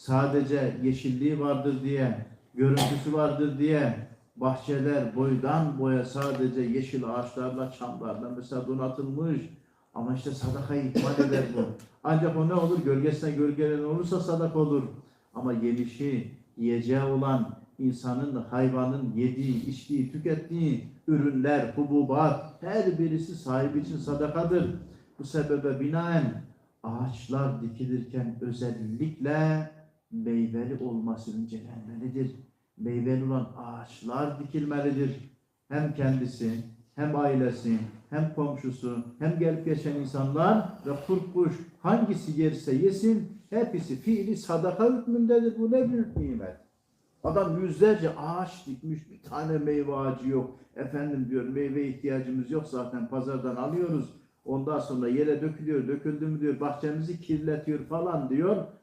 sadece yeşilliği vardır diye, görüntüsü vardır diye bahçeler boydan boya sadece yeşil ağaçlarla, çamlarla mesela donatılmış. Ama işte sadakayı ihmal eder bu. Ancak o ne olur? Gölgesine gölgelen olursa sadak olur. Ama yemişi, yiyeceği olan insanın, hayvanın yediği, içtiği, tükettiği ürünler, hububat her birisi sahibi için sadakadır. Bu sebebe binaen ağaçlar dikilirken özellikle meyveli olması incelenmelidir. Meyveli olan ağaçlar dikilmelidir. Hem kendisi, hem ailesi, hem komşusu, hem gelip geçen insanlar ve kurt kuş hangisi yerse yesin hepsi fiili sadaka hükmündedir. Bu ne büyük nimet. Adam yüzlerce ağaç dikmiş bir tane meyve ağacı yok. Efendim diyor meyve ihtiyacımız yok zaten pazardan alıyoruz. Ondan sonra yere dökülüyor, döküldü mü diyor bahçemizi kirletiyor falan diyor.